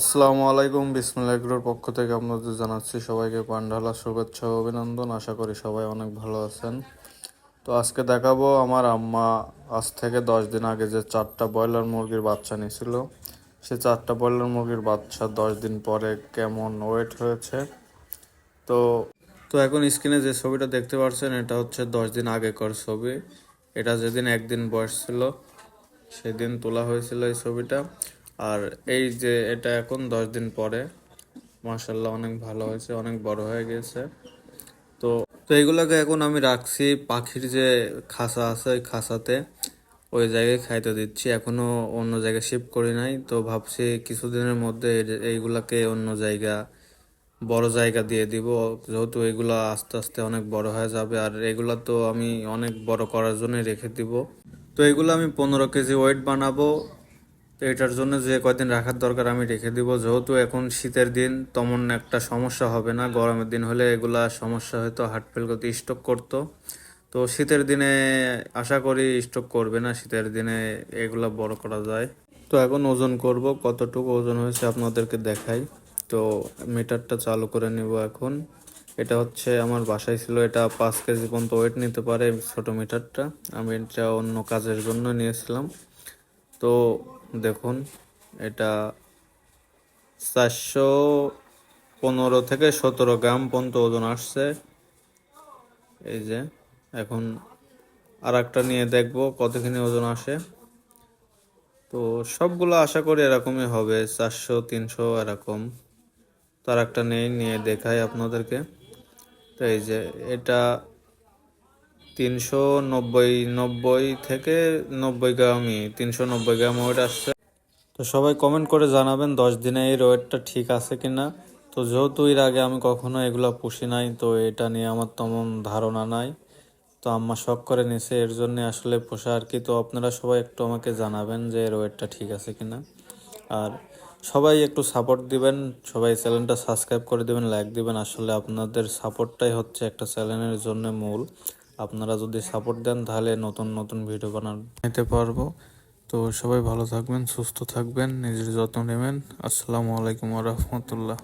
আসসালামু আলাইকুম, বিসমুল্লাহ এগ্রোর পক্ষ থেকে আপনাদের জানাচ্ছি সবাইকে পান্ডালা শুভেচ্ছা অভিনন্দন। আশা করি সবাই অনেক ভালো আছেন। তো আজকে দেখাবো আমার আম্মা আজ থেকে দশ দিন আগে যে চারটা ব্রয়লার মুরগির বাচ্চা নিয়েছিল, সে চারটা ব্রয়লার মুরগির বাচ্চা দশ দিন পরে কেমন ওয়েট হয়েছে? তো তো এখন স্ক্রিনে যে ছবিটা দেখতে পাচ্ছেন, এটা হচ্ছে দশ দিন আগেকার ছবি। এটা যেদিন একদিন বয়স ছিল, সেদিন তোলা হয়েছিল এই ছবিটা। আর এই যে এটা এখন দশ দিন পরে মার্শাল্লাহ অনেক ভালো হয়েছে, অনেক বড় হয়ে গেছে তো তো এগুলোকে এখন আমি রাখছি, পাখির যে খাসা আছে ওই খাসাতে, ওই জায়গায় খাইতে দিচ্ছি। এখনও অন্য জায়গায় শিফট করি নাই, তো ভাবছি কিছুদিনের মধ্যে এইগুলাকে অন্য জায়গা, বড় জায়গা দিয়ে দিব। যেহেতু এগুলা আস্তে আস্তে অনেক বড় হয়ে যাবে, আর এগুলা তো আমি অনেক বড় করার জন্যই রেখে দিব। তো এগুলো আমি পনেরো কেজি ওয়েট বানাবো। তো এটার জন্য যে কয়দিন রাখার দরকার আমি রেখে দিব। যেহেতু এখন শীতের দিন, তেমন একটা সমস্যা হবে না। গরমের দিন হলে এগুলা সমস্যা হয়তো হার্ট ফেল করতে স্টক করতো। তো শীতের দিনে আশা করি স্টক করবে না। শীতের দিনে এগুলা বড় করা যায়। তো এখন ওজন করব। কতটুকু ওজন হয়েছে আপনাদেরকে দেখাই। তো মিটারটা চালু করে নিব এখন। এটা হচ্ছে আমার বাসায় ছিল। এটা পাঁচ কেজি পর্যন্ত ওয়েট নিতে পারে ছোট মিটারটা। আমি এটা অন্য কাজের জন্য নিয়েছিলাম। তো দেখুন, এটা চারশো পনেরো থেকে সতেরো গ্রাম পর্যন্ত ওজন আসছে। এই যে, এখন আর একটা নিয়ে দেখব কতখানি ওজন আসে। তো সবগুলো আশা করি এরকমই হবে, চারশো, তিনশো এরকম। তার একটা নেই, নিয়ে দেখাই আপনাদেরকে। তো এই যে, এটা তিনশো নব্বই নব্বই থেকে নব্বই গ্রামই তিনশো নব্বই গ্রাম ওয়েট আসছে। তো সবাই কমেন্ট করে জানাবেন দশ দিনে এই ওয়েটটা ঠিক আছে কিনা। তো যেহেতু এর আগে আমি কখনো এগুলো পুষি নাই, তো এটা নিয়ে আমার তেমন ধারণা নাই। তো আম্মা শখ করে নিছে, এর জন্য আসলে পোষা আর কি। তো আপনারা সবাই একটু আমাকে জানাবেন যে এর ওয়েটটা ঠিক আছে কিনা। আর সবাই একটু সাপোর্ট দিবেন, সবাই চ্যানেলটা সাবস্ক্রাইব করে দিবেন লাইক দিবেন। আসলে আপনাদের সাপোর্টটাই হচ্ছে একটা চ্যানেলের জন্য মূল। আপনারা যদি সাপোর্ট দেন, তাহলে নতুন নতুন ভিডিও বানাতে পারব। তো সবাই ভালো থাকবেন, সুস্থ থাকবেন, নিজের যত্ন নেবেন। আসসালামু আলাইকুম রহমতুল্লাহ।